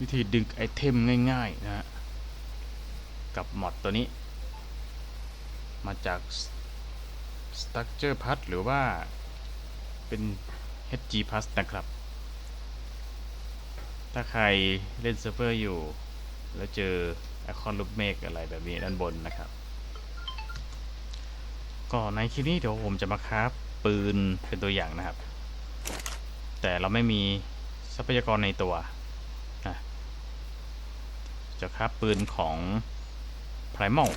วิธีดึงไอเทมง่ายๆนะฮะกับมอดตัวนี้ มาจาก Structure p a t หรือว่าเป็น HG p a s นะครับ ถ้าใครเล่นเซิร์ฟเวอร์อยู่ แล้วเจอไอคอนรูปเมฆอะไรแบบนี้ด้านบนนะครับ ก็ในคลิปนี้เดี๋ยวผมจะมาคราฟปืนเป็นตัวอย่างนะครับ แต่เราไม่มีทรัพยากรในตัว จะคราฟปืนของ Primal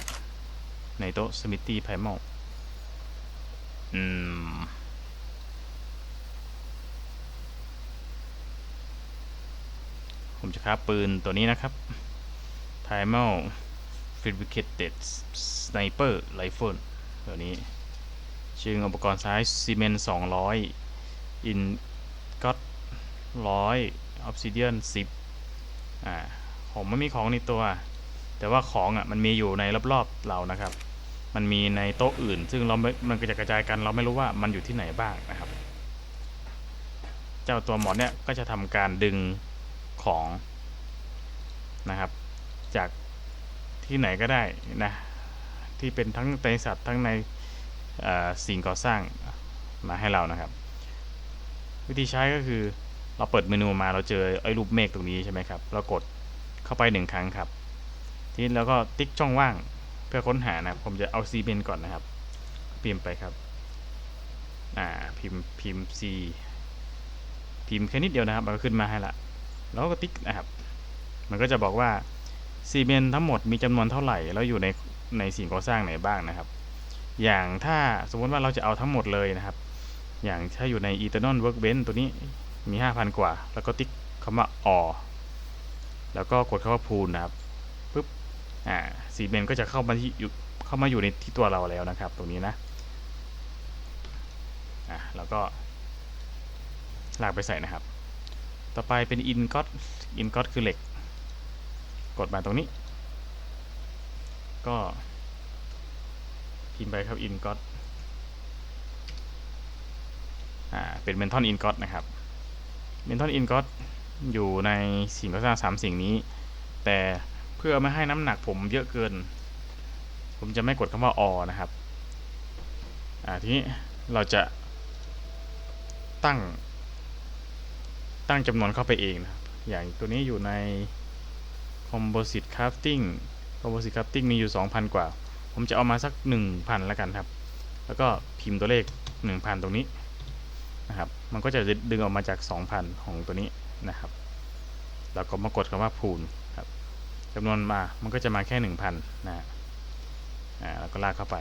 ในโต๊ะ Smithy Primal อืม ผมจะคราฟปืนตัวนี้นะครับ Primal Fabricated Sniper Rifle ตัวนี้ ชื่ออุปกรณ์ซ้ายซีเมนต์200 อินก็ร้อต100 Obsidian 10อ่า ผมไม่มีของในตัว แต่ว่าของอะมันมีอยู่ในรอบๆเรานะครับ มันมีในโต๊ะอื่น ซึ่งเราไม่มันกระจายกระจายกัน เราไม่รู้ว่ามันอยู่ที่ไหนบ้างนะครับ เจ้าตัวหมอนเนี่ยก็จะทำการดึงของนะครับ จากที่ไหนก็ได้นะที่เป็นทั้งในสัตว์ทั้งในสิ่งก่อสร้างมาให้เรานะครับ วิธีใช้ก็คือเราเปิดเมนูมาเราเจอไอ้รูปเมฆตรงนี้ใช่ไหมครับเรากด เข้าไปหนึ่งครั้งครับ ทีนี้เราก็ติ๊กช่องว่างเพื่อค้นหานะครับ ผมจะเอาซีเมนก่อนนะครับ พิมพ์ไปครับ อ่าพิมพ์พิมพ์ C พิมพ์แค่นิดเดียวนะครับมันก็ขึ้นมาให้ละแล้วก็ติ๊กนะครับ มันก็จะบอกว่าซีเมนทั้งหมดมีจำนวนเท่าไหร่ แล้วอยู่ในในสิ่งก่อสร้างไหนบ้างนะครับ อย่างถ้าสมมติว่าเราจะเอาทั้งหมดเลยนะครับ อย่างถ้าอยู่ใน Eternal Workbench ตัวนี้มี 5,000 กว่า แล้วก็ติ๊กคำว่าอ แล้วก็กดคำว่าพูนนะครับปุ๊บอ่าซีเมนก็จะเข้ามาที่อยู่เข้ามาอยู่ในที่ตัวเราแล้วนะครับ ตรงนี้นะอ่าแล้วก็ลากไปใส่นะครับ ต่อไปเป็นอินก็ตอินก็ตคือเหล็ก กดมาตรงนี้ ก็พิมพ์ไปครับอินก็ตอ่าเป็นเมนทอนอินก็ตนะครับเมนทอนอินก็ต อยู่ในสิ่งก่อสร้างสามสิ่งนี้ แต่เพื่อไม่ให้น้ำหนักผมเยอะเกิน ผมจะไม่กดคำว่าอนะครับอ่าทีนี้เราจะตั้ง ตั้งจำนวนเข้าไปเองนะครับอย่างตัวนี้อยู่ใน Composite Crafting Composite Crafting มีอยู่ 2,000 กว่า ผมจะเอามาสัก 1,000 แล้วกันครับ แล้วก็พิมพ์ตัวเลข 1,000 ตรงนี้นะครับ มันก็จะดึงออกมาจาก 2,000 ของตัวนี้ นะครับแล้วก็มากดคำว่าพูนครับจำนวนมา มันก็จะมาแค่ 1,000นะฮะอ่าก็ลากเข้าไป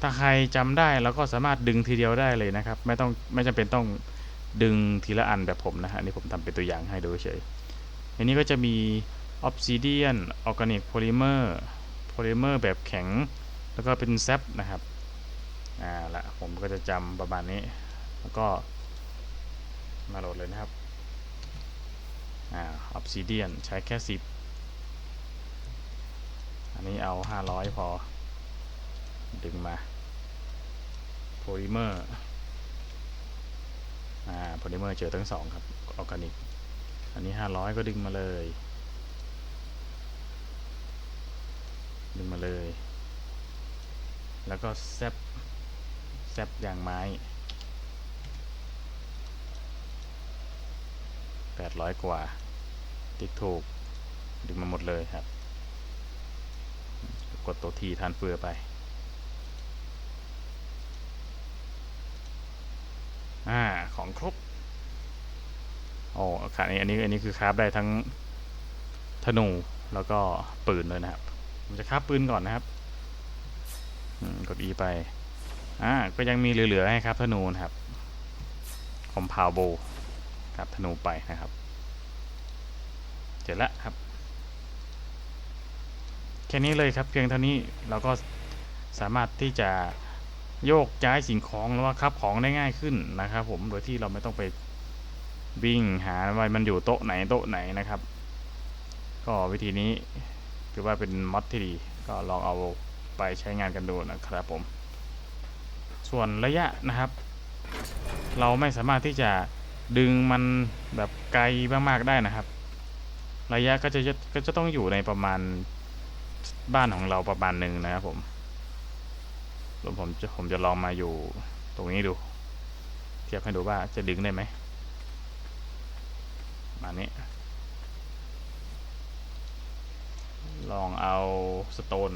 ถ้าใครจำได้เราก็สามารถดึงทีเดียวได้เลยนะครับ ไม่ต้องไม่จำเป็นต้องดึงทีละอันแบบผมนะฮะอันนี้ผมทำเป็นตัวอย่างให้ดูเฉยอันนี้ก็จะมี Obsidian Organic Polymer Polymer แบบแข็ง แล้วก็เป็นแซปนะครับ อ่าละผมก็จะจำประมาณนี้ แล้วก็ มาโหลดเลยนะครับอ่า Obsidian ใช้แค่ 10 อันนี้เอา 500 พอ ดึงมาโพลิเมอร์อ่าโพลิเมอร์เจอทั้งสองครับออร์แกนิก อันนี้ห้าร้อยก็ดึงมาเลย ดึงมาเลย แล้วก็แซบแซบยางไม้ แปดร้อยกว่า ติ๊กถูก ดึงมาหมดเลยครับ กดตัวทีทานเฟือไป อ่า ของครบโอ้ค่ะอันนี้อันนี้คือคราฟได้ทั้งธนูแล้วก็ปืนเลยนะครับผมจะคราฟปืนก่อนนะครับกด E ไป อ่า ก็ยังมีเหลือๆให้ครับธนูนะครับคอมพาวโบ ครับธนูไปนะครับเสร็จแล้วครับ แค่นี้เลยครับเพียงเท่านี้เราก็สามารถที่จะโยกย้ายสิ่งของหรือว่าคับของได้ง่ายขึ้นนะครับผมโดยที่เราไม่ต้องไปวิ่งหาว่ามันอยู่โต๊ะไหนโต๊ะไหนนะครับ ก็วิธีนี้ถือว่าเป็นมอดที่ดี ก็ลองเอาไปใช้งานกันดูนะครับผม ส่วนระยะนะครับ เราไม่สามารถที่จะ ดึงมันแบบไกลมากๆได้นะครับ ระยะก็จะก็จะต้องอยู่ในประมาณบ้านของเราประมาณหนึ่งนะครับผมแล้วผมจะผมจะลองมาอยู่ตรงนี้ดู เทียบให้ดูว่าจะดึงได้ไหมมานี้ ลองเอาสโตน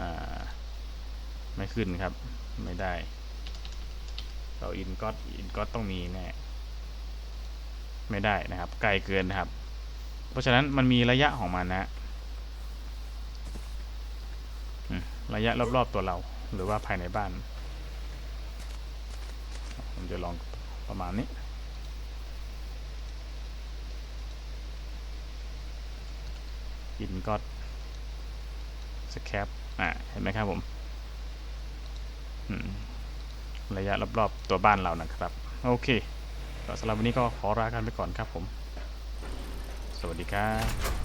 อ่าไม่ขึ้นครับ ไม่ได้ เราอินก็อินก็ต้องมีแน่ไม่ได้นะครับ ไกลเกินนะครับ เพราะฉะนั้นมันมีระยะของมันนะระยะรอบๆตัวเรา หรือว่าภายในบ้านผมจะลองประมาณนี้อินก็สแคปอ่าเห็นไหมครับผม อืม ระยะรอบๆตัวบ้านเรานะครับ โอเคก็สำหรับวันนี้ก็ขอลากันไปก่อนครับผม สวัสดีครับ